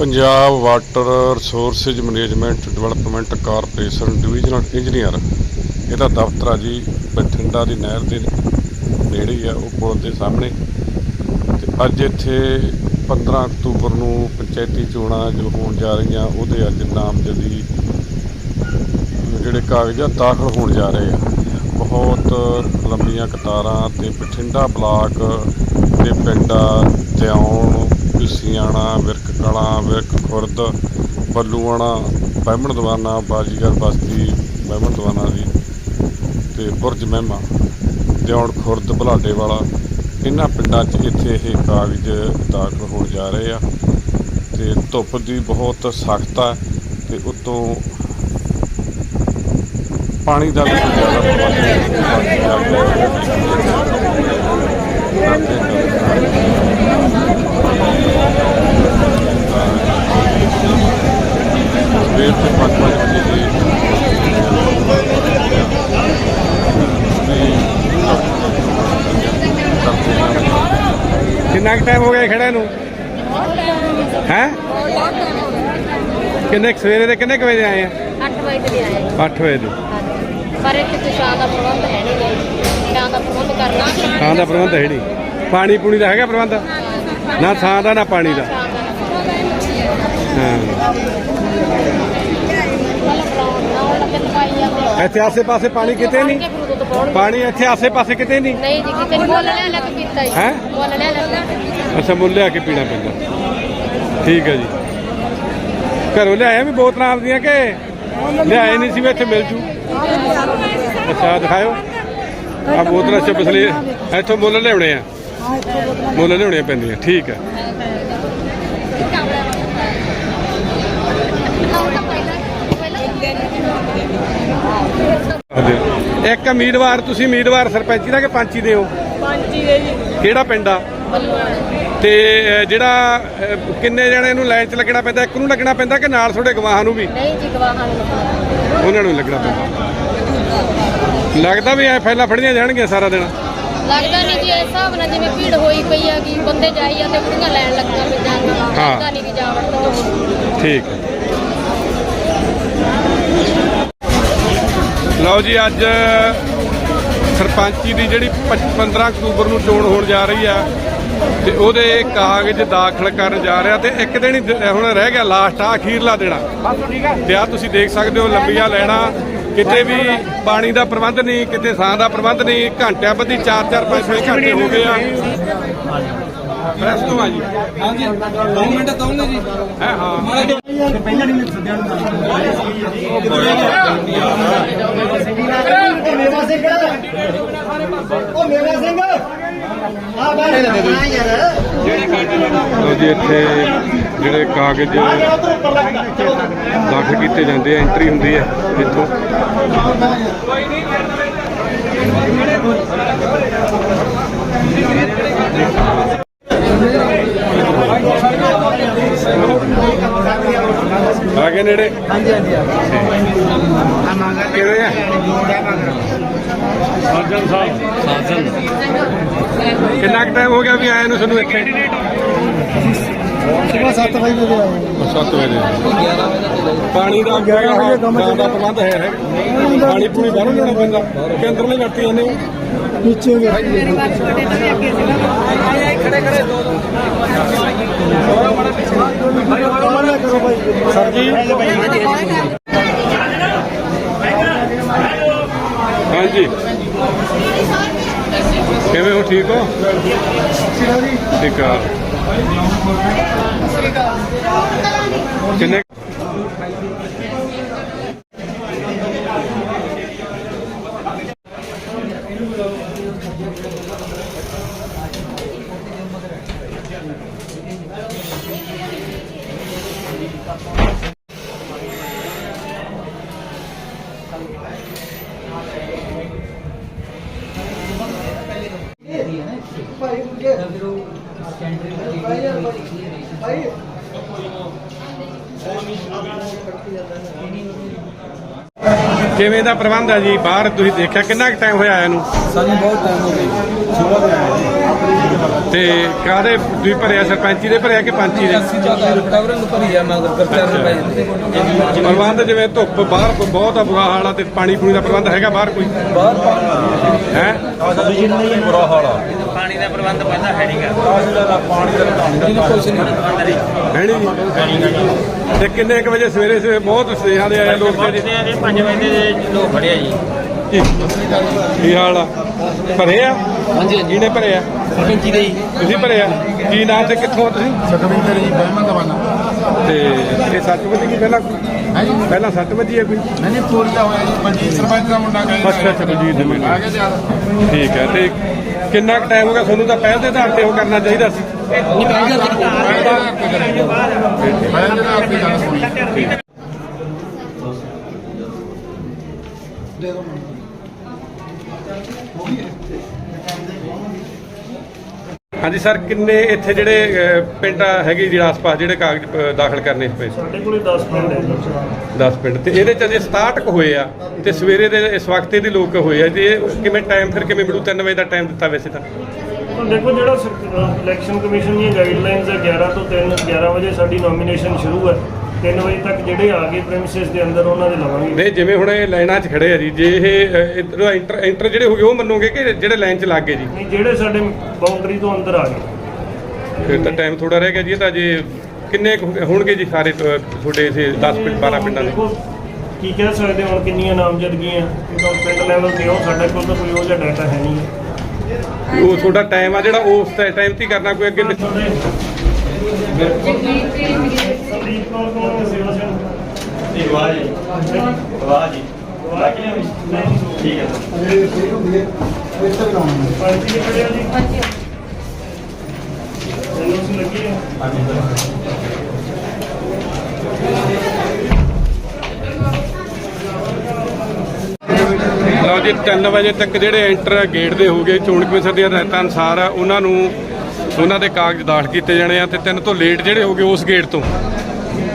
Punjab water resources management development corporation divisional engineer ਇਹਦਾ ਦਫ਼ਤਰ ਆ ਜੀ ਬਠਿੰਡਾ ਦੀ ਨਹਿਰ ਦੇ ਨੇੜੇ ਆ, ਉਹ ਪੁਲ ਦੇ ਸਾਹਮਣੇ। ਤੇ ਅੱਜ ਇੱਥੇ 15 ਅਕਤੂਬਰ ਨੂੰ ਪੰਚਾਇਤੀ ਚੋਣਾਂ ਜੋ ਹੋਣ ਜਾ ਰਹੀਆਂ, ਉਹਦੇ ਅੱਜ ਨਾਮਜ਼ਦਗੀ ਜਿਹੜੇ ਕਾਗਜ਼ਾਤ ਦਾਖਲ ਹੋਣ ਜਾ ਰਹੇ ਆ। ਬਹੁਤ ਲੰਬੀਆਂ ਕਤਾਰਾਂ ਤੇ ਬਠਿੰਡਾ ਬਲਾਕ ਦੇ ਪਿੰਡਾਂ ਤਿਆਉਣ ਪਿਸੀਆਣਾ ਵਿਰਕ ਕਲਾਂ, ਵਿਰਕ ਖੁਰਦ, ਬੱਲੂਆਣਾ, ਬਹਿਮਣ ਦਵਾਨਾ, ਬਾਜੀਗਰ ਬਸਤੀ, ਬਹਿਮਣ ਦਵਾਨਾ ਜੀ ਤੇ ਬੁਰਜ ਮਹਿਮਾ ਦਿਉਣ ਖੁਰਦ, ਬਲਾਡੇ ਵਾਲਾ। ਇਹਨਾਂ ਪਿੰਡਾਂ 'ਚ ਇੱਥੇ ਇਹ ਕਾਗਜ਼ ਦਾਖਲ ਹੋਣ ਜਾ ਰਹੇ ਆ ਤੇ ਧੁੱਪ ਦੀ ਬਹੁਤ ਸਖਤ ਆ ਤੇ ਉਤੋਂ ਪਾਣੀ ਦਾ ਵੀ ਜ਼ਿਆਦਾ ਪ੍ਰਬੰਧ ਨਹੀਂ। ਸਵੇਰ ਤੋਂ ਪੰਜ ਪੰਜ ਵਜੇ ਦੀ ਕਿੰਨਾ ਕੁ ਟਾਈਮ ਹੋ ਗਿਆ ਖੜੇ ਨੂੰ? ਹੈ? ਕਿੰਨੇ ਸਵੇਰੇ ਦੇ ਕਿੰਨੇ ਵਜੇ ਆਏ ਆ? 8 ਵਜੇ ਦੇ ਆਏ 8 ਵਜੇ ਦੇ। ਪਰ ਇੱਥੇ ਕੋਈ ਸ਼ਾਂ ਦਾ ਪ੍ਰਬੰਧ ਹੈ ਨਹੀਂ। ਸ਼ਾਂ ਦਾ ਪ੍ਰਬੰਧ ਕਰਨਾ। ਥਾਂ ਦਾ ਪ੍ਰਬੰਧ ਹੈ ਨਹੀਂ। ਪਾਣੀ ਪੂਣੀ ਦਾ ਹੈਗਾ ਪ੍ਰਬੰਧ? ਨਾ ਥਾਂ ਦਾ ਨਾ ਪਾਣੀ ਦਾ। ਹਾਂ। ਇੱਥੇ ਆਸੇ ਪਾਸੇ ਪਾਣੀ ਕਿਤੇ ਨਹੀਂ? ਪਾਣੀ ਇੱਥੇ ਆਸੇ ਪਾਸੇ ਕਿਤੇ ਨਹੀਂ? ਨਹੀਂ ਜੀ ਕਿਤੇ ਮੁੱਲ ਲੈ ਲੈ ਕੇ ਪੀਤਾ ਹੈਂ? ਮੁੱਲ ਲੈ ਲੈ ਅੱਛਾ ਮੁੱਲ ਲਿਆ ਕੇ ਪੀਣਾ ਪੈਂਦਾ। ਠੀਕ ਹੈ ਜੀ। ਘਰੋਂ ਲਿਆਏ ਵੀ ਬੋਤਲਾਂ ਆਪਦੀਆਂ ਕਿ ਲਿਆਏ ਨਹੀਂ ਸੀ ਇੱਥੇ ਮਿਲ ਜੂ? ਅੱਛਾ ਦਿਖਾਓ ਆ ਬੋਤਲਾਂ ਚ ਬਸਲੇ ਇੱਥੋਂ ਮੁੱਲ ਲਿਆਉਣੇ ਆ। ਮੁੱਲ ਲਿਆਉਣੀਆਂ ਪੈਂਦੀਆਂ ਠੀਕ ਹੈ। ਇੱਕ ਉਮੀਦਵਾਰ ਤੁਸੀਂ ਉਮੀਦਵਾਰ ਸਰਪੰਚੀ ਦਾ ਕਿ ਪੰਚੀ ਦੇ ਹੋ? ਪੰਜੀ ਦੇ ਜੀ। ਕਿਹੜਾ ਪਿੰਡ ਆ? ਤੇ ਜਿਹੜਾ ਕਿੰਨੇ ਜਣੇ ਨੂੰ ਲਾਈਨ 'ਚ ਲੱਗਣਾ ਪੈਂਦਾ ਇੱਕ ਨੂੰ ਲੱਗਣਾ ਪੈਂਦਾ ਕਿ ਨਾਲ ਤੁਹਾਡੇ ਗਵਾਹਾਂ ਨੂੰ ਵੀ? ਨਹੀਂ ਜੀ ਗਵਾਹਾਂ ਨੂੰ ਉਹਨਾਂ ਨੂੰ ਲੱਗਣਾ ਪੈਂਦਾ। ਲੱਗਦਾ ਵੀ ਐ ਫੈਲਾ ਫੜੀਆਂ ਜਾਣਗੀਆਂ ਸਾਰਾ ਦਿਨ। ਲੱਗਦਾ ਨਹੀਂ ਜੀ ਇਸ ਹਿਸਾਬ ਨਾਲ ਜਿਵੇਂ ਭੀੜ ਹੋਈ ਪਈ ਆ ਕਿ ਬੰਦੇ ਜਾਈ ਜਾਂਦੇ ਕੁੜੀਆਂ ਲੈਣ ਲੱਗੀਆਂ ਪਈਆਂ ਹਾਂ। ਲੱਗਦਾ ਨਹੀਂ ਕਿ ਜਾਵੜ ਤੋਂ ਠੀਕ ਹੈ। ਲਓ ਜੀ ਅੱਜ ਸਰਪੰਚੀ ਦੀ ਜਿਹੜੀ ਪੱਚ- 15 ਅਕਤੂਬਰ ਨੂੰ ਚੋਣ ਹੋਣ ਜਾ ਰਹੀ ਆ ਤੇ ਉਹਦੇ ਕਾਗਜ਼ ਦਾਖਲ ਕਰਨ ਜਾ ਰਿਹਾ ਤੇ ਇੱਕ ਦਿਨ ਹੀ ਦ- ਹੁਣ ਰਹਿ ਗਿਆ ਲਾਸਟ ਆ। ਅਖੀਰਲਾ ਦੇਣਾ ਤੇ ਆ ਤੁਸੀਂ ਦੇਖ ਸਕਦੇ ਹੋ ਲੰਬੀਆਂ ਲੈਣਾ ਕਿਤੇ ਵੀ ਪਾਣੀ ਦਾ ਪ੍ਰਬੰਧ ਨਹੀਂ ਕਿਤੇ ਸਾਹ ਦਾ ਪ੍ਰਬੰਧ ਨਹੀਂ ਘੰਟਿਆਂ ਬੱਧੀ 4-4 5-6 ਘੰਟੇ ਹੋ ਗਏ ਆ। ਪ੍ਰੈਸ ਤੋਂ ਆ ਜੀ। ਹਾਂਜੀ। 2 ਮਿੰਟ ਦਊਂਗੇ ਜੀ। ਹੈ ਹਾਂ। ਮੇਵਾ ਸਿੰਘ ਉਹ ਮੇਵਾ ਸਿੰਘ। ਆ ਬਾਹਰ ਨਾ ਯਾਰ ਲਓ ਜੀ ਇੱਥੇ ਜਿਹੜੇ ਕਾਗਜ਼ ਦਾਖਲ ਕੀਤੇ ਜਾਂਦੇ ਆ ਐਂਟਰੀ ਹੁੰਦੀ ਹੈ ਇੱਥੋਂ। ਆ ਗਏ ਨੇੜੇ? ਹਾਂਜੀ ਹਾਂਜੀ ਕਿਵੇਂ ਆ? ਸਾਜਨ ਸਾਹਿਬ। ਸਾਜਨ ਕਿੰਨਾ ਕੁ ਟਾਈਮ ਹੋ ਗਿਆ ਵੀ ਆਏ ਨੂੰ ਤੁਹਾਨੂੰ ਇੱਥੇ? ਸਵੇਰ 7 ਵਜੇ ਦੇ ਆਏ 7 ਵਜੇ ਪਾਣੀ ਦਾ ਗਿਆਰਾਂ ਵਜੇ ਕੰਮ ਦਾ। ਪ੍ਰਬੰਧ ਹੈ ਹੈ ਪਾਣੀ ਪੂਣੀ ਬਾਹਰੋਂ ਲੈਣਾ ਪੈਂਦਾ ਕਿ ਅੰਦਰਲੇ ਵਰਤੀ ਜਾਂਦੇ ਹੋ? ਨੀਚੇ ਗਏ ਕਰੋ ਭਾਈ ਸਰ ਜੀ। ਹਾਂਜੀ। ਕਿਵੇਂ ਹੋ ਠੀਕ ਹੋ? ਠੀਕ ਆ। ਕਿੰਨੇ ਕਿਵੇਂ ਦਾ ਪ੍ਰਬੰਧ ਹੈ ਜੀ? ਬਾਹਰ ਤੁਸੀਂ ਦੇਖਿਆ, ਕਿੰਨਾ ਕੁ ਟਾਈਮ ਹੋਇਆ ਇਹਨੂੰ? ਸਾਨੂੰ ਬਹੁਤ ਟਾਈਮ ਹੋ ਗਿਆ ਸਵੇਰ ਦੇ ਆਏ ਜੀ। ਤੇ ਕਾਦੇ ਤੁਸੀਂ ਭਰਿਆ ਸਰਪੰਚੀ ਦੇ ਭਰਿਆ ਕਿ ਪੰਚੀ ਦੇ? ਅਸੀਂ ਜ਼ਿਆਦਾ ਰਿਕਵਰਨ ਨੂੰ ਭਰੀ ਆ ਮਗਰ ਕਰਚਾ ਰੁਪਏ ਦਿੱਤੇ ਪ੍ਰਬੰਧ ਜਿਵੇਂ ਧੁੱਪ ਬਾਹਰ ਕੋਈ ਬਹੁਤ ਆ ਬੁਰਾ ਹਾਲ ਆ ਤੇ ਪਾਣੀ ਪੂਣੀ ਦਾ ਪ੍ਰਬੰਧ ਹੈਗਾ ਬਾਹਰ ਕੋਈ? ਬਾਹਰ ਪਾਣੀ ਹੈ? ਬੁਰਾ ਹਾਲ ਆ। ਪਾਣੀ ਦਾ ਪ੍ਰਬੰਧ ਪਹਿਲਾਂ ਹੈ ਨਹੀਂਗਾ ਪਾਣੀ ਦਾ ਪਾਣੀ ਦਾ ਕੁਝ ਨਹੀਂ ਹੈ ਨਹੀਂ ਤੇ ਕਿੰਨੇ ਕੁ ਵਜੇ ਸਵੇਰੇ ਸਵੇਰੇ ਬਹੁਤ ਸੁਨੇਹਾ ਦੇ ਆਏ ਲੋਕ ਜਿਹੜੇ? 5 ਵਜੇ ਦੇ ਲੋਕ ਖੜੇ ਆ ਜੀ। ਕੀ ਹਾਲ ਆ। ਭਰੇ ਆ? ਹਾਂਜੀ ਹਾਂਜੀ। ਜਿਹਨੇ ਭਰੇ ਆ? ਸਰਪੰਚੀ ਦੇ ਤੁਸੀਂ ਭਰੇ ਆ? ਕੀ ਨਾਮ ਤੇ ਕਿੱਥੋਂ ਆ ਤੁਸੀਂ? ਸੁਖਵਿੰਦਰ ਜੀ ਬਹਿਮਾ ਦਵਾਨਾ ਤੇ ਇਹ ਸੱਤ ਵਜੇ ਕੀ ਪਹਿਲਾਂ? ਪਹਿਲਾਂ ਸੱਤ ਵਜੇ ਹੈ ਕੋਈ? ਮੈਨੇ ਪੂਰੀਆ ਹੋਇਆ ਜੀ ਪੰਜੀ ਸਰਪੰਚ ਦਾ ਮੁੰਡਾ ਕਹਿੰਦਾ ਅੱਛਾ ਅੱਛਾ ਬਲਜੀਤ ਦੇ ਮਿਲ ਆ ਗਿਆ ਜ਼ਿਆਦਾ ਠੀਕ ਹੈ ਤੇ ਕਿੰਨਾ ਕੁ ਟਾਈਮ ਹੋ ਗਿਆ? ਤੁਹਾਨੂੰ ਤਾਂ ਪਹਿਲ ਦੇ ਆਧਾਰ ਤੇ ਉਹ ਕਰਨਾ ਚਾਹੀਦਾ ਸੀ। ਨਹੀਂ ਪਹਿਲਾਂ ਗੱਲ ਸੁਣੀ ਹਾਂਜੀ ਸਰ ਕਿੰਨੇ ਇੱਥੇ ਜਿਹੜੇ ਪਿੰਡ ਹੈਗੇ ਜਿਹੜੇ ਆਸ-ਪਾਸ ਜਿਹੜੇ ਕਾਗਜ਼ ਦਾਖਲ ਕਰਨੇ ਪਏ? ਸਾਡੇ ਕੋਲੇ 10 ਪਿੰਡ ਹੈ ਜੀ। 10 ਪਿੰਡ। ਤੇ ਇਹਦੇ ਚ ਅਜੇ 67 ਕੁ ਹੋਏ ਆ ਤੇ ਸਵੇਰੇ ਦੇ ਇਸ ਵਕਤ ਦੇ ਲੋਕ ਹੋਏ ਆ ਇਹ ਕਿਵੇਂ ਟਾਈਮ ਫਿਰ ਕਿਵੇਂ ਮਿਲੂ? 3 ਵਜੇ ਦਾ ਟਾਈਮ ਦਿੱਤਾ ਵੈਸੇ ਤਾਂ। ਤਾਂ ਦੇਖੋ ਜਿਹੜਾ ਇਲੈਕਸ਼ਨ ਕਮਿਸ਼ਨ ਦੀਆਂ ਗਾਈਡਲਾਈਨਸ ਹੈ 11 ਤੋਂ 3 11 ਵਜੇ ਸਾਡੀ ਨੋਮੀਨੇਸ਼ਨ ਸ਼ੁਰੂ ਹੈ। 3 ਵਜੇ ਤੱਕ ਜਿਹੜੇ ਆ ਗਏ ਪ੍ਰੈਮਿਸਿਸ ਦੇ ਅੰਦਰ ਉਹਨਾਂ ਦੇ ਲਵਾਂਗੇ। ਨਹੀਂ ਜਿਵੇਂ ਹੁਣ ਇਹ ਲਾਈਨਾਂ 'ਚ ਖੜੇ ਆ ਜੀ ਜੇ ਇਹ ਅਹ, ਇੱਧਰੋਂ ਐਂਟਰ ਐਂਟਰ ਜਿਹੜੇ ਹੋ ਗਏ ਉਹ ਮੰਨੋਗੇ ਕਿ ਜਿਹੜੇ ਲਾਈਨ 'ਚ ਲੱਗ ਗਏ ਜੀ? ਨਹੀਂ ਜਿਹੜੇ ਸਾਡੇ ਬਾਉਂਡਰੀ ਤੋਂ ਅੰਦਰ ਆ ਗਏ। ਫਿਰ ਤਾਂ ਟਾਈਮ ਥੋੜਾ ਰਹਿ ਗਿਆ ਜੀ ਇਹ ਤਾਂ ਜੇ ਕਿੰਨੇ ਕੁ ਹੋਣਗੇ ਜੀ ਸਾਰੇ ਅਹ, ਤੁਹਾਡੇ ਇਸੇ 10 ਪਿੰਡ 12 ਪਿੰਡਾਂ ਦੇ। ਦੇਖੋ ਕੀ ਕਹਿ ਸਕਦੇ ਹੁਣ ਕਿੰਨੀਆਂ ਨਾਮਜ਼ਦਗੀਆਂ ਇਹ ਤਾਂ ਪਿੰਡ ਲੈਵਲ ਤੇ ਉਹ ਸਾਡੇ ਕੋਲ ਤਾਂ ਕੋਈ ਉਹ ਜਿਹਾ ਡਾਟਾ ਹੈ ਨਹੀਂ ਹੈ। ਉਹ ਤੁਹਾਡਾ ਟਾਈਮ ਆ ਜਿਹੜਾ ਉਸ ਟਾਈਮ ਤੇ ਹੀ ਕਰਨਾ ਕੋਈ ਅੱਗੇ ਪਿੱਛੇ ਸੰਦੀਪ ਕੌਰ ਕੋਲ ਸੇਵਾ ਸਿੰਘ ਵਾਹ ਜੀ ਵਾਹ ਜੀ ਠੀਕ ਹੈ ਪੰਜੀ ਦੇ ਖੜਿਆ ਜੀ ਐਨਓਸੀ ਲੱਗੀ ਹੈ ਲਓ ਜੀ 3 ਵਜੇ ਤੱਕ ਜਿਹੜੇ ਐਂਟਰ ਗੇਟ ਦੇ ਹੋਗੇ ਚੋਣ ਕਮਿਸ਼ਨ ਦੀਆਂ ਹਦਾਇਤਾਂ ਅਨੁਸਾਰ ਆ, ਉਹਨਾਂ ਨੂੰ ਉਹਨਾਂ ਦੇ ਕਾਗਜ਼ ਦਾਖਲ ਕੀਤੇ ਜਾਣੇ ਆ ਤੇ ਤਿੰਨ ਤੋਂ ਲੇਟ ਜਿਹੜੇ ਹੋਗੇ ਉਸ ਗੇਟ ਤੋਂ।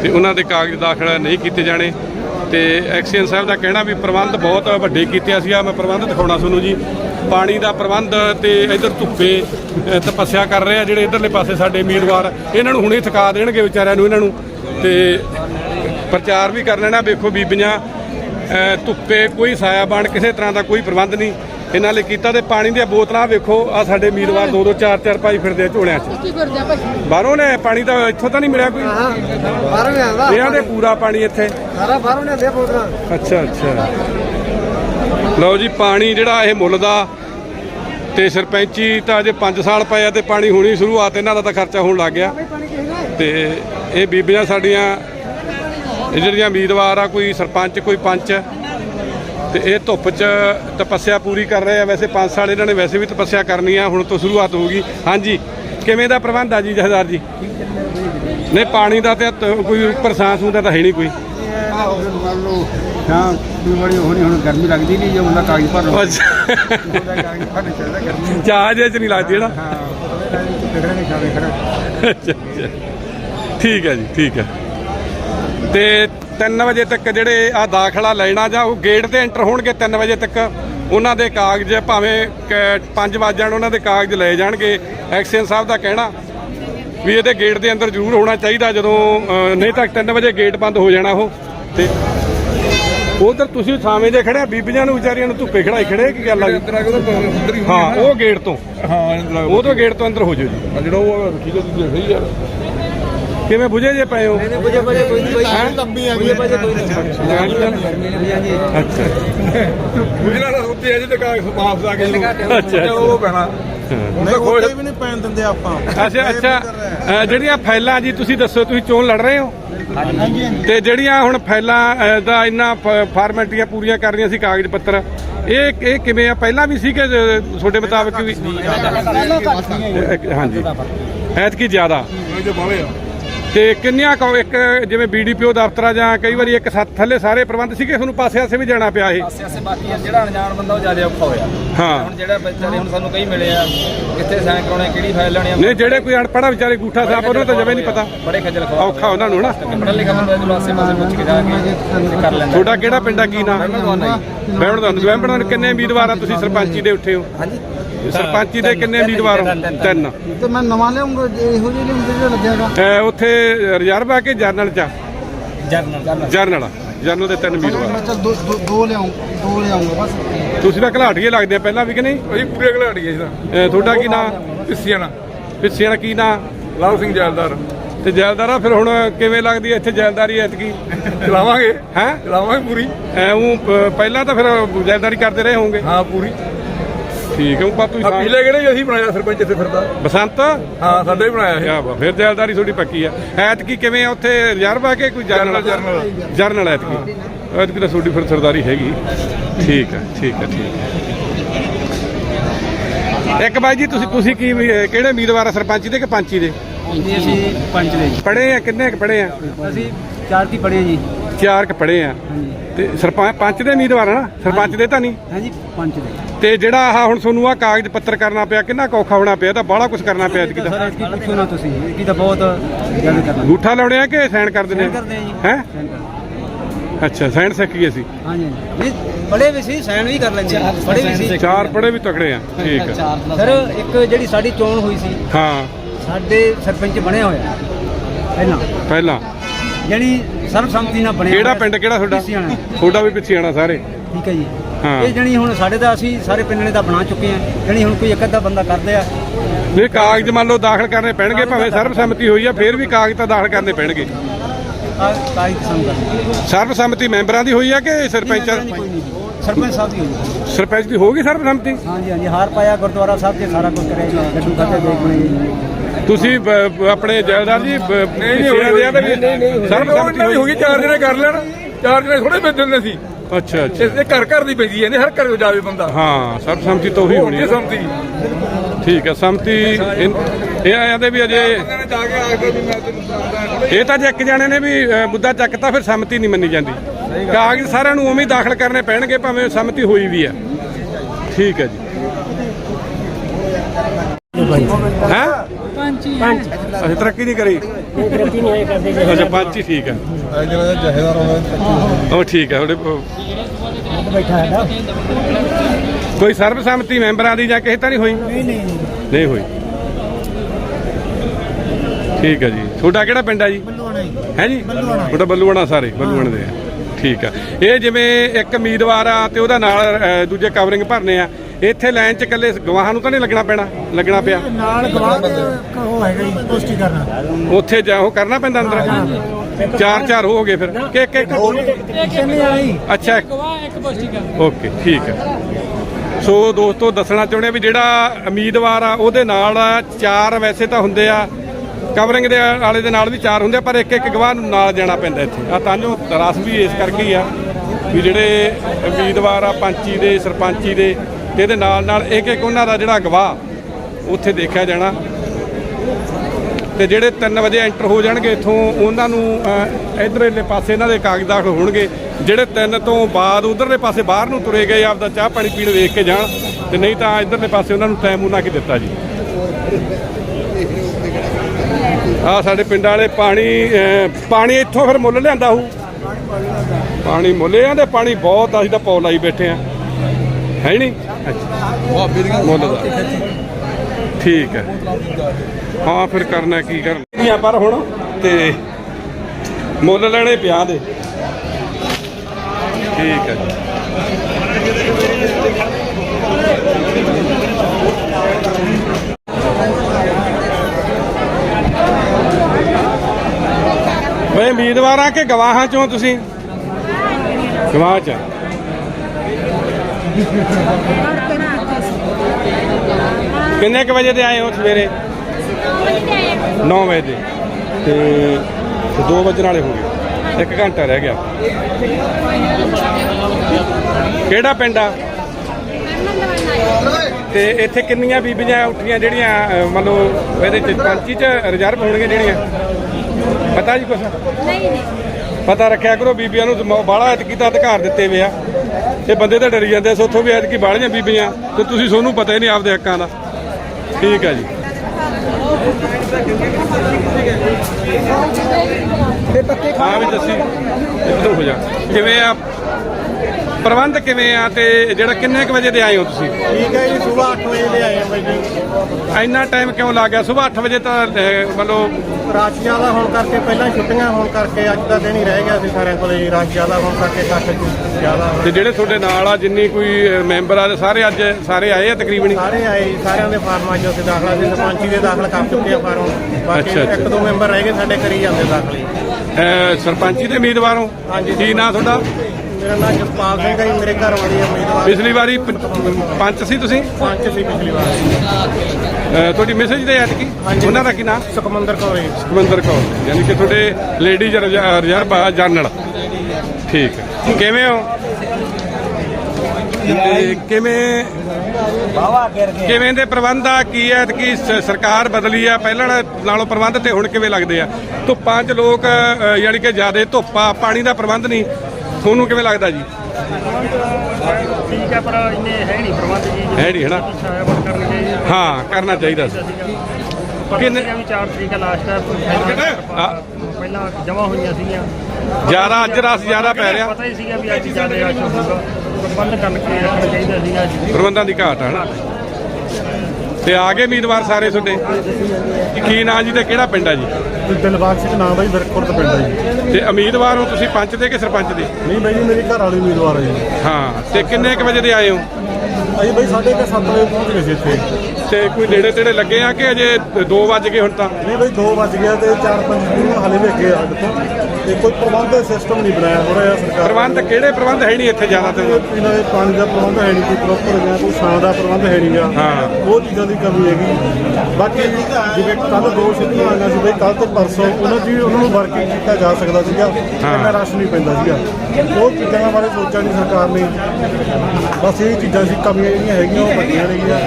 ਤੇ ਉਹਨਾਂ ਦੇ ਕਾਗਜ਼ ਦਾਖਲ ਨਹੀਂ ਕੀਤੇ ਜਾਣੇ ਤੇ ਐਕਸੀਅਨ ਸਾਹਿਬ ਦਾ ਕਹਿਣਾ ਵੀ ਪ੍ਰਬੰਧ ਬਹੁਤ ਵੱਡੇ ਕੀਤੇ ਸੀ। ਆ ਮੈਂ ਪ੍ਰਬੰਧ ਦਿਖਾਉਣਾ ਤੁਹਾਨੂੰ ਜੀ। ਪਾਣੀ ਦਾ ਪ੍ਰਬੰਧ ਤੇ ਇਧਰ ਧੁੱਪੇ ਤਪੱਸਿਆ ਕਰ ਰਹੇ ਆ ਜਿਹੜੇ ਇਧਰਲੇ ਪਾਸੇ ਸਾਡੇ ਉਮੀਦਵਾਰ। ਇਹਨਾਂ ਨੂੰ ਹੁਣੇ ਥਕਾ ਦੇਣਗੇ ਵਿਚਾਰਿਆਂ ਨੂੰ ਇਹਨਾਂ ਨੂੰ। ਤੇ ਪ੍ਰਚਾਰ ਵੀ ਕਰ ਲੈਣਾ। ਵੇਖੋ ਬੀਬੀਆਂ ਧੁੱਪੇ ਕੋਈ ਸਾਇਆ ਬਣ ਕਿਸੇ ਤਰ੍ਹਾਂ ਦਾ ਕੋਈ ਪ੍ਰਬੰਧ ਨਹੀਂ। ਇਹਨਾਂ ਲਈ ਕੀਤਾ ਤੇ ਪਾਣੀ ਦੀਆਂ ਬੋਤਲਾਂ ਵੇਖੋ ਆ ਸਾਡੇ ਉਮੀਦਵਾਰ ਦੋ ਦੋ ਚਾਰ ਚਾਰ ਪਾਈ ਫਿਰਦੇ ਆ ਝੋਲਿਆਂ 'ਚ। ਕੀ ਕਰਦੇ ਆ ਭਾਈ। ਬਾਹਰੋਂ ਨੇ ਪਾਣੀ ਤਾਂ ਇੱਥੋਂ ਤਾਂ ਨਹੀਂ ਮਿਲਿਆ ਕੋਈ। ਬਾਹਰੋਂ ਇਹਨਾਂ ਦੇ ਪੂਰਾ ਪਾਣੀ ਇੱਥੇ। ਸਾਰਾ ਬਾਹਰੋਂ ਨੇ ਦੇ ਬੋਤਲਾਂ। ਅੱਛਾ ਅੱਛਾ। ਲਓ ਜੀ ਪਾਣੀ ਜਿਹੜਾ ਇਹ ਮੁੱਲ ਦਾ ਤੇ ਸਰਪੰਚੀ ਤਾਂ ਅਜੇ 5 ਸਾਲ ਪਏ ਆ ਤੇ ਪਾਣੀ ਹੋਣੀ ਸ਼ੁਰੂਆਤ ਇਹਨਾਂ ਦਾ ਤਾਂ ਖਰਚਾ ਹੋਣ ਲੱਗ ਗਿਆ। ਤੇ ਇਹ ਬੀਬੀਆਂ ਸਾਡੀਆਂ ਇਹ ਜਿਹੜੀਆਂ ਉਮੀਦਵਾਰ ਆ ਕੋਈ ਸਰਪੰਚ ਕੋਈ ਪੰਚ ਤੇ ਇਹ ਧੁੱਪ 'ਚ ਤਪੱਸਿਆ ਪੂਰੀ ਕਰ ਰਹੇ ਆ। ਵੈਸੇ 5 ਸਾਲ ਇਹਨਾਂ ਨੇ ਵੈਸੇ ਵੀ ਤਪੱਸਿਆ ਕਰਨੀ ਆ ਹੁਣ ਤੋਂ ਸ਼ੁਰੂਆਤ ਹੋਊਗੀ। ਹਾਂਜੀ ਕਿਵੇਂ ਦਾ ਪ੍ਰਬੰਧ ਆ ਜੀ ਜਹਦਾਰ ਜੀ? ਨਹੀਂ ਪਾਣੀ ਦਾ ਤੇ ਕੋਈ ਉੱਪਰ ਸਾਂਸ ਹੁੰਦਾ ਤਾਂ ਹੈ ਨਹੀਂ ਕੋਈ। ਹਾਂ ਬੜੀ ਹੋਣੀ ਹੁਣ ਗਰਮੀ ਲੱਗਦੀ ਨਹੀਂ ਜੇ ਕਾਗਜ਼ ਭਰ ਲਓ। ਜਹਾਜ਼ ਇਹ ਚ ਨਹੀਂ ਲੱਗਦੀ ਜਿਹੜਾ ਹਾਂ ਅੱਛਾ। ਠੀਕ ਹੈ ਜੀ ਠੀਕ ਹੈ। ਤੇ 3 ਵਜੇ ਤੱਕ ਜਿਹੜੇ ਆ ਦਾਖਲਾ ਲੈਣਾ ਜਾਂ ਉਹ ਗੇਟ ਤੇ ਐਂਟਰ ਹੋਣਗੇ 3 ਵਜੇ ਤੱਕ ਉਹਨਾਂ ਦੇ ਕਾਗਜ਼ ਭਾਵੇਂ 5 ਵਜ ਜਾਣ ਉਹਨਾਂ ਦੇ ਕਾਗਜ਼ ਲਏ ਜਾਣਗੇ। ਐਕਸੀਅਨ ਸਾਹਿਬ ਦਾ ਕਹਿਣਾ ਵੀ ਇਹਦੇ ਗੇਟ ਦੇ ਅੰਦਰ ਜ਼ਰੂਰ ਹੋਣਾ ਚਾਹੀਦਾ ਜਦੋਂ ਨਹੀਂ ਤਾਂ 3 ਵਜੇ ਗੇਟ ਬੰਦ ਹੋ ਜਾਣਾ ਉਹ। ਤੇ ਉਧਰ ਤੁਸੀਂ ਥਾਵੇਂ ਜੇ ਖੜਿਆ ਬੀਬੀਆਂ ਨੂੰ ਵਿਚਾਰੀਆਂ ਨੂੰ ਧੁੱਪੇ ਖੜਾਈ ਖੜੇ ਕੀ ਗੱਲ ਆ ਹੀ ਉਹ ਗੇਟ ਤੋਂ। ਹਾਂ ਉਹ ਤੋਂ ਗੇਟ ਤੋਂ ਅੰਦਰ ਹੋ ਜਾਓ ਜੀ। ਜਿਹੜਾ ਉਹ ਠੀਕ ਹੈ ਸਹੀ ਯਾਰ। ਕਿਵੇਂ ਬੁਝੇ ਜੇ ਪਏ ਹੋ? ਬੁਝੇ ਬੁਝੇ ਕੋਈ ਨਹੀਂ ਕੋਈ ਲੰਬੀ ਆ ਗਈ ਬੁਝੇ ਕੋਈ ਨਹੀਂ। ਅੱਛਾ। ਬੁਝਣਾ ਦਾ ਉੱਤੇ ਅਜੇ ਤੱਕ ਵਾਪਸ ਆ ਕੇ ਅੱਛਾ, ਅੱਛਾ। ਉਹ ਪੈਣਾ। ਨਹੀਂ ਕੋਈ ਵੀ ਨਹੀਂ ਪੈਣ ਦਿੰਦੇ ਆਪਾਂ। ਅੱਛਾ ਅੱਛਾ। ਅ, ਜਿਹੜੀਆਂ ਫਾਈਲਾਂ ਜੀ ਤੁਸੀਂ ਦੱਸੋ ਤੁਸੀਂ ਚੋਣ ਲੜ ਰਹੇ ਹੋ? ਤੇ ਜਿਹੜੀਆਂ ਹੁਣ ਫਾਈਲਾਂ ਅ, ਦਾ ਇੰਨਾ ਫਾਰਮੈਲਟੀਆਂ ਪੂਰੀਆਂ ਕਰ ਰਹੀਆਂ ਸੀ ਕਾਗਜ਼ ਪੱਤਰ ਇਹ ਇਹ ਕਿਵੇਂ ਆ? ਪਹਿਲਾਂ ਵੀ ਸੀ ਕਿ ਅ, ਤੁਹਾਡੇ ਮੁਤਾਬਕ ਵੀ? ਇੱਕ- ਹਾਂਜੀ। ਐਤਕੀ ਜ਼ਿਆਦਾ। ਜੋ ਬਾਵੇ ਆ। ਤੇ ਕਿੰਨੀਆਂ ਕੁ ਇੱਕ ਜਿਵੇਂ ਬੀਡੀਪੀਓ ਦਫ਼ਤਰਾਂ ਜਾਂ ਕਈ ਵਾਰੀ ਇੱਕ ਸੱਤ ਥੱਲੇ ਸਾਰੇ ਪ੍ਰਬੰਧ ਸੀਗੇ ਤੁਹਾਨੂੰ ਪਾਸੇ ਆਸੇ ਵੀ ਜਾਣਾ ਪਿਆ ਇਹ? ਸਿਆਸੇ ਬਾਕੀ ਆ, ਜਿਹੜਾ ਅਣਜਾਣ ਬੰਦਾ ਉਹ ਜ਼ਿਆਦਾ ਔਖਾ ਹੋਇਆ। ਹਾਂ। ਹੁਣ ਜਿਹੜਾ ਵਿਚਾਰੇ ਹੁਣ ਸਾਨੂੰ ਕਈ ਮਿਲੇ ਆ ਕਿੱਥੇ ਸਾਈਨ ਕਰਾਉਣੇ ਕਿਹੜੀ ਫਾਈਲ ਲੈਣੀ ਆ ਨਹੀਂ ਜਿਹੜੇ ਕੋਈ ਅਨਪੜ੍ਹਾ ਵਿਚਾਰੇ ਗੂਠਾ ਸਾਹਿਬ ਉਹਨਾਂ ਤਾਂ ਜਵੇਂ ਨਹੀਂ ਪਤਾ। ਬੜੇ ਖੱਜਲ ਖਵਾ ਔਖਾ ਉਹਨਾਂ ਨੂੰ ਨਾ। ਪੜ੍ਹਾ ਲਿਖਾ ਬੰਦਾ ਜਦੋਂ ਆਸੇ ਪਾਸੇ ਪੁੱਛ ਕੇ ਜਾ ਕੇ ਤੇ ਕਰ ਲੈਂਦਾ ਤੁਹਾਡਾ ਕਿਹੜਾ ਪਿੰਡ ਆ ਕੀ ਨਾਮ ਮੈਂ ਦੇ ਕਿੰਨੇ ਉਮੀਦਵਾਰ ਆ ਤੁਸੀਂ ਸਰਪੰਚੀ ਦੇ ਉੱਠੇ ਹੋ? ਹਾਂਜੀ। ਸਰਪੰਚੀ ਦੇ ਕਿੰਨੇ ਉਮੀਦਵਾਰ ਹੋ? ਤਿੰਨ। ਤੇ ਮੈਂ ਨਵਾਂ ਲਿਆਉਂਗਾ ਇਹੋ ਜਿਹੇ ਲਿਆਉਂਦੇ ਜਿਹੜਾ ਲੱਗਿਆਗਾ ਉੱਥੇ ਰਿਜ਼ਰਵ ਆ ਕਿ ਜਰਨਲ ਚ ਜਰਨਲ ਜਰਨਲ। ਜਰਨਲ ਦੇ ਤਿੰਨ ਉਮੀਦਵਾਰ। ਮੈਂ ਚੱਲ ਦੋ ਲਿਆਉਂ ਦੋ ਲਿਆਉਂਗਾ ਬਸ। ਤੁਸੀਂ ਤਾਂ ਘਲਾਟੀਏ ਲੱਗਦੇ ਆ ਪਹਿਲਾਂ ਵੀ ਕਿ ਨਹੀਂ? ਅਸੀਂ ਪੂਰੇ ਘਲਾੜੀਏ ਜੀ ਤੁਹਾਡਾ ਕੀ ਨਾਂ? ਪਿੱਸੀਆਂ ਪਿੱਛੇ ਦਾ ਕੀ ਨਾਂ? ਲਾਭ ਸਿੰਘ ਜੈਲਦਾਰ। ਤੇ ਜੈਲਦਾਰਾ ਫਿਰ ਹੁਣ ਕਿਵੇਂ ਲੱਗਦੀ ਹੈ ਇੱਥੇ ਜੈਲਦਾਰੀ ਐਤਕੀ? ਚਲਾਵਾਂਗੇ। ਹੈ? ਚਲਾਵਾਂਗੇ ਪੂਰੀ। ਐਉਂ ਪਹਿਲਾਂ ਤਾਂ ਫਿਰ ਜੈਲਦਾਰੀ ਕਰਦੇ ਰਹੇ ਹੋਵੋਗੇ। ਹਾਂ ਪੂਰੀ। ਠੀਕ ਹੈ ਤੁਸੀਂ ਆ ਪਿਛਲੇ ਕਿਹੜੇ ਵੀ ਅਸੀਂ ਬਣਾਇਆ ਸਰਪੰਚ ਇੱਥੇ ਫਿਰਦਾ? ਬਸੰਤ? ਹਾਂ ਸਾਡੇ ਹੀ ਬਣਾਇਆ ਇਹ। ਕਿਆ ਵਾ, ਫਿਰ ਜੈਲਦਾਰੀ ਤੁਹਾਡੀ ਪੱਕੀ ਆ। ਐਤਕੀ ਕਿਵੇਂ ਆ ਉੱਥੇ ਰਿਜ਼ਰਵ ਆ ਕਿ ਕੋਈ ਜਰਨਲ ਜਰਨਲ, ਜਰਨਲ। ਐਤਕੀ। ਐਤਕੀ ਤਾਂ ਤੁਹਾਡੀ ਫਿਰ ਸਰਦਾਰੀ ਹੈਗੀ। ਠੀਕ ਹੈ ਠੀਕ ਹੈ ਠੀਕ ਹੈ। ਇੱਕ ਬਾਈ ਜੀ ਤੁਸੀਂ ਤੁਸੀਂ ਕੀ ਵੀ- ਕਿਹੜੇ ਉਮੀਦਵਾਰ ਆ ਸਰਪੰਚੀ ਦੇ ਕਿ ਪੰਚੀ ਦੇ? ਜੀ ਅਸੀਂ ਪੰਜ ਦੇ ਜੀ। ਪੜ੍ਹੇ ਆ ਕਿੰਨੇ ਕੁ ਪੜ੍ਹੇ ਆ? ਅਸੀਂ ਚਾਰ ਕੀ ਪੜੇ ਜੀ। ਚਾਰ ਕ ਪੜ੍ਹੇ ਆ। ਹਾਂਜੀ। ਤੇ ਸਰਪੰਚ ਪੰਚ ਦੇ ਉਮੀਦਵਾਰ ਆ ਨਾ? ਸਰਪੰਚ ਦੇ ਤਾਂ ਨਹੀਂ? ਹਾਂਜੀ ਪੰਜ ਦੇ। ਤੇ ਜਿਹੜਾ ਆਹ ਹੁਣ ਤੁਹਾਨੂੰ ਆ ਕਾਗਜ਼ ਪੱਤਰ ਕਰਨਾ ਪਿਆ ਕਿੰਨਾ ਕੁ ਔਖਾ ਹੋਣਾ ਪਿਆ? ਤਾਂ ਬਾਹਲਾ ਕੁਝ ਕਰਨਾ ਪਿਆ ਐਤਕੀ ਸਰ ਕੀ ਪੁੱਛੋ ਨਾ ਤੁਸੀਂ ਇਹ ਕੀ ਤਾਂ ਬਹੁਤ ਜ਼ਿਆਦਾ ਕਰਨਾ। ਅੰਗੂਠਾ ਲਾਉਣੇ ਆ ਕਿ ਸਾਈਨ ਕਰ ਦਿੰਦੇ ਸਾਈਨ ਕਰਦੇ ਆ ਜੀ। ਹੈ? ਸਾਈਨ ਕਰਦੇ ਅੱਛਾ ਸਾਈਨ ਸਿੱਖ ਗਏ ਸੀ ਹਾਂਜੀ। ਨਹੀਂ ਪੜੇ ਵੀ ਸੀ ਸਾਈਨ ਵੀ ਕਰ ਲੈਂਦੇ ਪੜੇ ਵੀ ਸੀ। ਚਾਰ ਪੜੇ ਵੀ ਤਕੜੇ ਆ। ਠੀਕ ਆ। ਸਰ ਇੱਕ ਜਿਹੜੀ ਸਾਡੀ ਚੋਣ ਹੋਈ ਸੀ ਹਾਂ। ਸਾਡੇ ਸਰਪੰਚ ਬਣਿਆ ਹੋਇਆ। ਪਹਿਲਾਂ। ਪਹਿਲਾਂ। ਜਿਹੜੀ ਸਰਬਸੰਮਤੀ ਨਾਲ ਬਣਿਆ ਕਿਹੜਾ ਪਿੰਡ ਕਿਹੜਾ ਤੁਹਾਡਾ। ਤੁਹਾਡਾ ਵੀ ਪਿੱਛੇ ਆਣਾ ਸਾਰੇ। ਠੀਕ ਹੈ ਜੀ। ਇਹ ਜਣੀ ਹੁਣ ਸਾਡੇ ਤਾਂ ਅਸੀਂ ਸਾਰੇ ਪਿੰਡ ਨੇ ਤਾਂ ਬਣਾ ਚੁੱਕੇ ਆ ਜਣੀ ਹੁਣ ਕੋਈ ਇੱਕ ਅੱਧਾ ਬੰਦਾ ਕਰਦੇ ਆ। ਨਹੀਂ ਕਾਗਜ਼ ਮੰਨ ਲਓ ਦਾਖਲ ਕਰਨੇ ਪੈਣਗੇ ਭਾਵੇਂ ਸਰਬਸੰਮਤੀ ਹੋਈ ਆ ਫਿਰ ਵੀ ਕਾਗਜ਼ ਤਾਂ ਦਾਖਲ ਕਰਨੇ ਪੈਣਗੇ। ਸਰਬਸੰਮਤੀ ਮੈਂਬਰਾਂ ਦੀ ਹੋਈ ਆ ਕਿ ਸਰਪੰਚ ਨਹੀਂ। ਸਰਪੰਚ ਸਾਹਿਬ ਦੀ ਹੋਈ। ਸਰਪੰਚ ਦੀ ਹੋਗੀ ਸਰਬਸੰਮਤੀ? ਹਾਂਜੀ ਹਾਂਜੀ ਹਾਰ ਪਾਇਆ ਗੁਰਦੁਆਰਾ ਸਾਹਿਬ ਤੇ ਸਾਰਾ ਕੁਝ ਕਰਿਆ ਗੱਡੂ ਖਾਤੇ ਦੇਖ ਬਣੇ ਜੀ। ਤੁਸੀਂ ਆਪਣੇ ਜੈਲਦਾਰ ਜੀ ਦੇ ਤਾਂ ਵੀ ਸਰਬਸੰਮਤੀ ਸਰਪੰਚ ਹੋ ਗਈ ਚਾਰ ਜਣੇ ਕਰ ਲੈਣ। ਚਾਰ ਜਣੇ ਥੋੜੇ ਵੇਚ ਦਿੰਦੇ ਸੀ। ਅੱਛਾ ਅੱਛਾ। ਦੇ ਘਰ ਘਰ ਦੀ ਪੈਂਦੀ ਹੈ ਨੇ ਹਰ ਘਰ ਨੂੰ ਜਾਵੇ ਬੰਦਾ। ਹਾਂ ਸਰਬਸੰਮਤੀ ਤਾਂ ਉਹੀ ਹੋਣੀ ਇਹ ਹੈ ਸੰਮਤੀ? ਠੀਕ ਹੈ ਸੰਮਤੀ ਇਹ ਆਇਆ ਦੇ ਵੀ ਅਜੇ ਇਹ ਤਾਂ ਜੇ ਇੱਕ ਜਾਣੇ ਨੇ ਵੀ ਮੁੱਦਾ ਚੱਕਤਾ ਫਿਰ ਸੰਮਤੀ ਨਹੀਂ ਮੰਨੀ ਜਾਂਦੀ। ਕਾਗਜ਼ ਸਾਰਿਆਂ ਨੂੰ ਉਵੇਂ ਹੀ ਦਾਖਲ ਕਰਨੇ ਪੈਣਗੇ ਭਾਵੇਂ ਸੰਮਤੀ ਹੋਈ ਵੀ ਆ ਠੀਕ ਹੈ ਜੀ। ਹੈ? ਪੰਚ ਅਸੀਂ ਤਰੱਕੀ ਨਹੀਂ ਕਰੀ। ਤਰੱਕੀ ਨਹੀਂ ਹੋਏ ਕਰਦੇ ਅੱਛਾ ਪੰਜ ਹੀ ਠੀਕ ਹੈ ਉਹ ਠੀਕ ਹੈ ਤੁਹਾਡੇ ਬੈਠਾ ਹੈਗਾ ਕੋਈ ਸਰਬਸੰਮਤੀ ਮੈਂਬਰਾਂ ਦੀ ਜਾਂ ਕਿਸੇ ਤਾਂ ਨਹੀਂ ਹੋਈ? ਨਹੀਂ ਨਹੀਂ ਨਹੀਂ। ਹੋਈ। ਠੀਕ ਹੈ ਜੀ। ਤੁਹਾਡਾ ਕਿਹੜਾ ਪਿੰਡ ਆ ਜੀ? ਹੈ ਜੀ? ਤੁਹਾਡਾ ਬੱਲੂਆਣਾ ਸਾਰੇ ਬੱਲੂਆਣੇ ਦੇ ਆ। ਠੀਕ ਆ। ਇਹ ਜਿਵੇਂ ਇੱਕ ਉਮੀਦਵਾਰ ਆ ਤੇ ਉਹਦਾ ਨਾਲ ਅ, ਦੂਜੇ ਕਵਰਿੰਗ ਭਰਨੇ ਆ। ਇੱਥੇ ਲਾਈਨ 'ਚ ਇਕੱਲੇ ਗਵਾਹਾਂ ਨੂੰ ਤਾਂ ਨਹੀਂ ਲੱਗਣਾ ਪੈਣਾ ਲੱਗਣਾ ਪਿਆ। ਨਾਲ ਗਵਾਹ ਉਹ ਹੈਗਾ ਜੀ ਪੁਸ਼ਟੀ ਕਰਨਾ। ਉੱਥੇ ਜਾ ਉਹ ਕਰਨਾ ਪੈਂਦਾ ਅੰਦਰ? ਚਾਰ ਚਾਰ ਹੋ ਗਏ ਫਿਰ। ਕਿ ਇੱਕ ਇੱਕ। ਕਿੰਨੇ ਆਈ ਅੱਛਾ ਓਕੇ ਠੀਕ ਹੈ। ਸੋ ਦੋਸਤੋ ਦੱਸਣਾ ਚਾਹੁੰਦੇ ਆ ਵੀ ਜਿਹੜਾ ਉਮੀਦਵਾਰ ਆ ਉਹਦੇ ਨਾਲ ਚਾਰ ਵੈਸੇ ਤਾਂ ਹੁੰਦੇ ਆ। ਕਵਰਿੰਗ ਦੇ ਵਾਲੇ ਦੇ ਨਾਲ ਵੀ ਚਾਰ ਹੁੰਦੇ ਆ ਪਰ ਇੱਕ ਇੱਕ ਗਵਾਹ ਨੂੰ ਨਾਲ ਜਾਣਾ ਪੈਂਦਾ ਇੱਥੇ। ਆ ਤਾਂ ਜੋ ਰਸ ਵੀ ਇਸ ਕਰਕੇ ਹੀ ਆ ਵੀ ਜਿਹੜੇ ਉਮੀਦਵਾਰ ਆ ਪੰਚੀ ਦੇ ਸਰਪੰਚੀ ਦੇ ਤੇ ਇਹਦੇ ਨਾਲ ਨਾਲ ਇੱਕ ਇੱਕ ਉਹਨਾਂ ਦਾ ਜਿਹੜਾ ਗਵਾਹ ਉੱਥੇ ਦੇਖਿਆ ਜਾਣਾ। ਤੇ ਜਿਹੜੇ 3 ਵਜੇ ਐਂਟਰ ਹੋ ਜਾਣਗੇ ਇੱਥੋਂ ਉਹਨਾਂ ਨੂੰ ਅਹ, ਇੱਧਰਲੇ ਪਾਸੇ ਇਹਨਾਂ ਦੇ ਕਾਗਜ਼ ਦਾਖਲ ਹੋਣਗੇ। ਜਿਹੜੇ 3 ਤੋਂ ਬਾਅਦ ਉਧਰਲੇ ਪਾਸੇ ਬਾਹਰ ਨੂੰ ਤੁਰੇ ਗਏ ਆਪਦਾ ਚਾਹ ਪਾਣੀ ਪੀਣ ਵੇਖ ਕੇ ਜਾਣ। ਤੇ ਨਹੀਂ ਤਾਂ ਇੱਧਰਲੇ ਪਾਸੇ ਉਹਨਾਂ ਨੂੰ ਟਾਈਮ ਉਹਨਾਂ ਕੀ ਦਿੱਤਾ ਜੀ। ਆ ਸਾਡੇ ਪਿੰਡ ਵਾਲੇ ਪਾਣੀ ਪਾਣੀ ਇੱਥੋਂ ਫਿਰ ਮੁੱਲ ਲਿਆਂਦਾ ਹੋਊ। ਪਾਣੀ ਮੁੱਲ ਆਂਦੇ ਪਾਣੀ ਬਹੁਤ ਅਸੀਂ ਤਾਂ ਪੌਲ ਲਾਈ ਬੈਠੇ ਆ। ਹੈ ਨਹੀਂ? ਅੱਛਾ ਮੁੱਲ ਦਾ ਠੀਕ ਹੈ। ਹਾਂ ਫਿਰ ਕਰਨਾ ਕੀ ਕਰਨਾ? ਪਰ ਹੁਣ ਤੇ ਮੁੱਲ ਲੈਣੇ ਪਿਆ ਦੇ। ਠੀਕ ਹੈ। ਵੇ ਉਮੀਦਵਾਰਾਂ ਕੇ ਗਵਾਹਾਂ ਚੋਂ ਤੁਸੀਂ? ਗਵਾਹ ਚ ਕਿੰਨੇ ਕੁ ਵਜੇ ਦੇ ਆਏ ਹੋ ਸਵੇਰੇ 9 ਵਜੇ ਦੇ ਤੇ 2 ਵਜਣ ਵਾਲੇ ਹੋ ਗਏ 1 ਘੰਟਾ ਰਹਿ ਗਿਆ ਕਿਹੜਾ ਪਿੰਡ ਆ ਤੇ ਇੱਥੇ ਕਿੰਨੀਆਂ ਬੀਬੀਆਂ ਉੱਠੀਆਂ ਜਿਹੜੀਆਂ ਮੰਨ ਲਓ ਇਹਦੇ ਚ ਪੰਚੀ ਚ ਰਿਜ਼ਰਵ ਹੋਣਗੀਆਂ ਜਿਹੜੀਆਂ ਪਤਾ ਜੀ ਕੁਛ ਨਹੀਂ ਨਹੀਂ ਪਤਾ ਰੱਖਿਆ ਕਰੋ ਬੀਬੀਆਂ ਨੂੰ ਬਾਹਲਾ ਐਤਕੀ ਤਾਂ ਅਧਿਕਾਰ ਦਿੱਤੇ ਵੇ ਆ ਇਹ ਬੰਦੇ ਤਾਂ ਡਰੀ ਜਾਂਦੇ ਸੋਥੋਂ ਵੀ ਐਤਕੀ ਬਾਹਲੀਆਂ ਬੀਬੀਆਂ ਤੇ ਤੁਸੀਂ ਸੋਨੂੰ ਪਤਾ ਹੀ ਨਹੀਂ ਆਪਦੇ ਹੱਕਾਂ ਦਾ। ਠੀਕ ਆ ਜੀ। ਹਾਂ ਵੀ ਦੱਸੀ। ਇੱਧਰ ਹੋ ਜਾ। ਕਿਵੇਂ ਆ? ਪ੍ਰਬੰਧ ਕਿਵੇਂ ਆ ਤੇ ਜਿਹੜਾ ਕਿੰਨੇ ਕੁ ਵਜੇ ਦੇ ਆਏ ਹੋ ਤੁਸੀਂ? ਠੀਕ ਹੈ ਜੀ ਸਵੇਰ 8 ਵਜੇ ਦੇ ਆਏ ਆ ਬਾਈ ਜੀ। ਇੰਨਾ ਟਾਈਮ ਕਿਉਂ ਲੱਗ ਗਿਆ? ਸਵੇਰ 8 ਵਜੇ ਤਾਂ ਮਤਲਬ ਰਸ਼ ਜ਼ਿਆਦਾ ਹੋਣ ਕਰਕੇ ਪਹਿਲਾਂ ਛੁੱਟੀਆਂ ਹੋਣ ਕਰਕੇ ਅੱਜ ਦਾ ਦਿਨ ਹੀ ਰਹਿ ਗਿਆ ਸੀ ਸਾਰਿਆਂ ਕੋਲੇ ਜੀ ਰਸ਼ ਜ਼ਿਆਦਾ ਹੋਣ ਕਰਕੇ ਕੱਟ ਜ਼ਿਆਦਾ ਤੇ ਜਿਹੜੇ ਤੁਹਾਡੇ ਨਾਲ ਆ ਜਿੰਨੀ ਕੋਈ ਮੈਂਬਰ ਆ ਸਾਰੇ ਅੱਜ ਸਾਰੇ ਆਏ ਆ ਤਕਰੀਬਨ ਹੀ? ਸਾਰੇ ਆਏ ਜੀ, ਸਾਰਿਆਂ ਦੇ ਫਾਰਮ ਅੱਜ ਅਸੀਂ ਦਾਖਲਾ ਸੀ ਸਰਪੰਚੀ ਦੇ ਦਾਖਲ ਕਰ ਚੁੱਕੇ ਆ ਫਾਰਮ ਬਾਕੀ ਅੱਛਾ, ਅੱਛਾ। ਇੱਕ ਦੋ ਮੈਂਬਰ ਰਹਿ ਗਏ ਸਾਡੇ ਕਰੀ ਜਾਂਦੇ ਦਾਖਲੇ ਅਹ, ਸਰਪੰਚੀ ਦੇ ਉਮੀਦਵਾਰ ਹੋ? ਹਾਂਜੀ। ਕੀ ਨਾਂ ਤੁਹਾਡਾ? ਮੇਰਾ ਨਾਮ ਜਸਪਾਲ ਸਿੰਘ ਹੈ ਜੀ, ਮੇਰੇ ਘਰ ਵਾਲੀ ਹੈ ਉਮੀਦਵਾਰ। ਪਿਛਲੀ ਵਾਰੀ ਪ- ਪੰਚ ਸੀ ਤੁਸੀਂ? ਪੰਚ ਸੀ ਪਿਛਲੀ ਵਾਰ। ਅਹ, ਤੁਹਾਡੀ ਮੈਸੇਜ ਦੇ ਐਤਕੀ? ਹਾਂਜੀ। ਉਹਨਾਂ ਦਾ ਕੀ ਨਾਂ ਸੁਖਮੰਦਰ ਕੌਰ ਜੀ। ਸੁਖਵਿੰਦਰ ਕੌਰ। ਯਾਨੀ ਕਿ ਤੁਹਾਡੇ ਲੇਡੀਜ਼ ਰਿਜ਼ਰਵ ਆ ਜਨਰਲ ਠੀਕ ਹੈ। ਕਿਵੇਂ ਹੋ? ਤੇ ਕਿਵੇਂ ਕਿਵੇਂ ਦੇ ਪ੍ਰਬੰਧ ਆ? ਕੀ ਹੈ ਕਿ ਸਰਕਾਰ ਬਦਲੀ ਆ? ਪਹਿਲਾਂ ਨਾਲੋਂ ਪ੍ਰਬੰਧ ਤੇ ਹੁਣ ਕਿਵੇਂ ਲੱਗਦੇ ਆ? ਧੁੱਪਾਂ 'ਚ ਲੋਕ ਅ, ਯਾਨੀ ਕਿ ਜ਼ਿਆਦਾ ਧੁੱਪਾ ਪਾਣੀ ਦਾ ਪ੍ਰਬੰਧ ਨਹੀਂ। ਤੁਹਾਨੂੰ ਕਿਵੇਂ ਲੱਗਦਾ ਜੀ? ਠੀਕ ਹੈ ਪਰ ਇੰਨੇ ਹੈ ਨਹੀਂ ਪ੍ਰਬੰਧ ਜੀ। ਹੈ ਨਹੀਂ ਹਨਾ? ਜੀ। ਹਾਂ ਕਰਨਾ ਚਾਹੀਦਾ ਸੀ। ਕਿੰਨੇ- ਵੀ 4 ਤਰੀਕ ਹੈ ਲਾਸਟ ਹੈ ਹਾਂ। ਪਹਿਲਾਂ ਜਮਾ ਹੋਈਆਂ ਸੀਗੀਆਂ। ਜ਼ਿਆਦਾ ਅੱਜ ਰਸ ਜ਼ਿਆਦਾ ਪੈ ਰਿਹਾ। ਪਤਾ ਹੀ ਸੀਗਾ ਵੀ ਅੱਜ ਜ਼ਿਆਦਾ ਰਸ਼ ਹੋਊਗਾ। ਪ੍ਰਬੰਧ ਕਰਕੇ ਰੱਖਣਾ ਚਾਹੀਦਾ ਸੀਗਾ ਜੀ ਪ੍ਰਬੰਧਾਂ ਦੀ ਘਾਟ ਹੈ ਨਾ ਤੇ ਆ ਗਏ ਉਮੀਦਵਾਰ ਸਾਰੇ ਤੁਹਾਡੇ? ਕੀ ਨਾਂ ਜੀ ਤੇ ਕਿਹੜਾ ਪਿੰਡ ਆ ਜੀ? ਦਿਲਬਾਗ ਸਿੰਘ ਨਾਮ ਬਾਈ ਵਿਰਕਪੁਰ ਤੋਂ ਪਿੰਡ ਹੈ ਜੀ। ਤੇ ਉਮੀਦਵਾਰ ਹੋ ਤੁਸੀਂ ਪੰਚ ਦੇ ਕਿ ਸਰਪੰਚ ਦੇ? ਨਹੀਂ ਬਾਈ ਜੀ ਮੇਰੀ ਘਰ ਵਾਲੀ ਉਮੀਦਵਾਰ ਹੈ ਜੀ। ਹਾਂ ਤੇ ਕਿੰਨੇ ਕੁ ਵਜੇ ਦੇ ਆਏ ਹੋ? ਅਸੀਂ ਬਾਈ ਸਾਢੇ ਕੁ ਸੱਤ ਵਜੇ ਪਹੁੰਚ ਗਏ ਸੀ ਇੱਥੇ। ਤੇ ਕੋਈ ਨੇੜੇ ਤੇੜੇ ਲੱਗੇ ਆ ਕਿ ਅਜੇ 2 ਵੱਜ ਗਏ ਹੁਣ ਤਾਂ? ਨਹੀਂ ਬਾਈ 2 ਵੱਜ ਗਿਆ ਤੇ 4-5 ਦਿਨ ਹਾਲੇ ਵੀ ਅੱਗੇ ਆ ਤੋਂ ਤੇ ਕੋਈ ਪ੍ਰਬੰਧ ਸਿਸਟਮ ਨਹੀਂ ਬਣਾਇਆ ਹੋ ਰਿਹਾ ਸਰਕਾਰ ਪ੍ਰਬੰਧ ਕਿਹੜੇ ਪ੍ਰਬੰਧ ਹੈ ਨਹੀਂ ਇੱਥੇ ਜ਼ਿਆਦਾ ਤੇ? ਇਹਨਾਂ ਦੇ ਪਾਣੀ ਦਾ ਪ੍ਰਬੰਧ ਹੈ ਨਹੀਂ ਕੋਈ ਪ੍ਰੋਪਰ ਜਾਂ ਕੋਈ ਛਾਂ ਦਾ ਪ੍ਰਬੰਧ ਹੈ ਨਹੀਂਗਾ ਹਾਂ। ਉਹ ਚੀਜ਼ਾਂ ਦੀ ਕਮੀ ਹੈਗੀ। ਬਾਕੀ ਜਿਵੇਂ ਕੱਲ ਦੋ ਛੁੱਟੀਆਂ ਆਈਆਂ ਸੀ ਬਈ ਕੱਲ ਤੇ ਪਰਸੋਂ ਉਹਨਾਂ ਦੀ ਉਹਨਾਂ ਨੂੰ ਵਰਕਿੰਗ ਕੀਤਾ ਜਾ ਸਕਦਾ ਸੀਗਾ ਇੰਨਾ ਰਸ਼ ਨਹੀਂ ਪੈਂਦਾ ਸੀਗਾ। ਉਹ ਚੀਜ਼ਾਂ ਬਾਰੇ ਸੋਚਿਆ ਨਹੀਂ ਸਰਕਾਰ ਨੇ। ਬਸ ਇਹ ਚੀਜ਼ਾਂ ਸੀ ਕਮੀਆਂ ਜਿਹੜੀਆਂ ਹੈਗੀਆਂ ਉਹ ਵੱਡੀਆਂ ਨੇਗੀਆਂ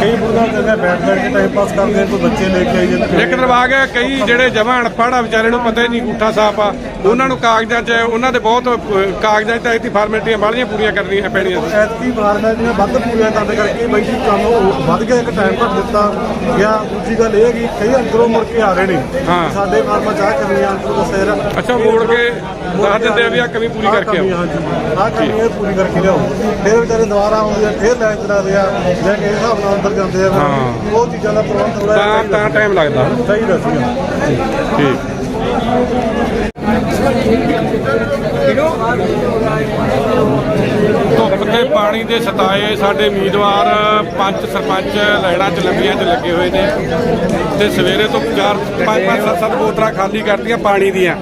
ਕਈ ਬੁੜੀਆਂ ਕਹਿੰਦੇ ਬੈਠ ਬੈਠ ਕੇ ਟਾਈਮ ਪਾਸ ਕਰਦੇ ਕੋਈ ਬੱਚੇ ਲੈ ਕੇ ਆਈ ਜਾਂਦੇ ਇੱਕ ਦਰਵਾਗ ਹੈ ਕਈ ਜਿਹੜੇ ਜਮਾਂ ਅਨਪੜ੍ਹ ਆ ਵਿਚਾਰੇ ਨੂੰ ਪਤਾ ਹੀ ਨਹੀਂ ਅੰਗੂਠਾ ਸਾਫ਼ ਆ। ਉਹਨਾਂ ਨੂੰ ਕਾਗਜ਼ਾਂ 'ਚ ਉਹਨਾਂ ਦੇ ਬਹੁਤ ਕਾਗਜ਼ਾਂ 'ਚ ਤਾਂ ਇਤੀ ਫਾਰਮੈਲਿਟੀਆਂ ਬਾਹਲੀਆਂ ਪੂਰੀਆਂ ਕਰਨੀਆਂ ਪੈਣੀਆਂ ਸੀ ਐਤਕੀ ਦੀਆਂ ਵੱਧ ਪੂਰੀਆਂ ਕਰਨ ਕਰਕੇ ਬਈ ਜੀ ਕੰਮ ਉਹ ਵੱਧ ਗਿਆ ਇੱਕ ਟਾਈਮ ਘੱਟ ਦਿੱਤਾ। ਗਿਆ ਦੂਜੀ ਗੱਲ ਇਹ ਹੈ ਕਿ ਕਈ ਅੰਦਰੋਂ ਮੁੜ ਕੇ ਆ ਰਹੇ ਨੇ। ਹਾਂ। ਸਾਡੇ ਫਾਰਮਾਂ ਚਾਹ ਕਮੀਆਂ ਅੰਦਰੋਂ ਦੱਸਿਆ ਅੱਛਾ, ਮੋੜ ਕੇ ਦੱਸ ਦਿੰਦੇ ਆ ਵੀ ਆਹ ਕਮੀ ਪੂਰੀ ਕਰਕੇ ਆਓ। ਹਾਂਜੀ। ਆਹ ਕਮੀ ਇਹ ਪੂਰੀ ਕਰਕੇ ਲਿਆਓ। ਫਿਰ ਵਿਚਾਰੇ ਦੁਬਾਰਾ ਆਉਂਦੇ ਆ ਫਿਰ ਲਾਈਨ ਚਲਾਉਂਦੇ ਆ ਜਾਂ ਕਿ ਇਸ ਹਿਸਾਬ ਨਾਲ ਅੰਦਰ ਜਾਂਦੇ ਆ। ਹਾਂ। ਉਹ ਚੀਜ਼ਾਂ ਦਾ ਪ੍ਰਬੰਧ ਥੋੜਾ ਤਾਂ ਤਾਂ ਟਾਈਮ ਲੱਗਦਾ। ਚਾਹੀਦਾ ਸੀਗਾ ਠੀਕ। ਧੁੱਪ ਤੇ ਪਾਣੀ ਦੇ ਸਤਾਏ ਸਾਡੇ ਉਮੀਦਵਾਰ, ਪੰਜ ਸਰਪੰਚ ਲੈਣਾ ਚ ਲੰਬੀਆਂ ਚ ਲੱਗੇ ਹੋਏ ਨੇ ਤੇ ਸਵੇਰੇ ਤੋਂ 4 5 5 7 7 ਬੋਤਲਾਂ ਖਾਲੀ ਕਰਤੀਆਂ ਪਾਣੀ ਦੀਆਂ।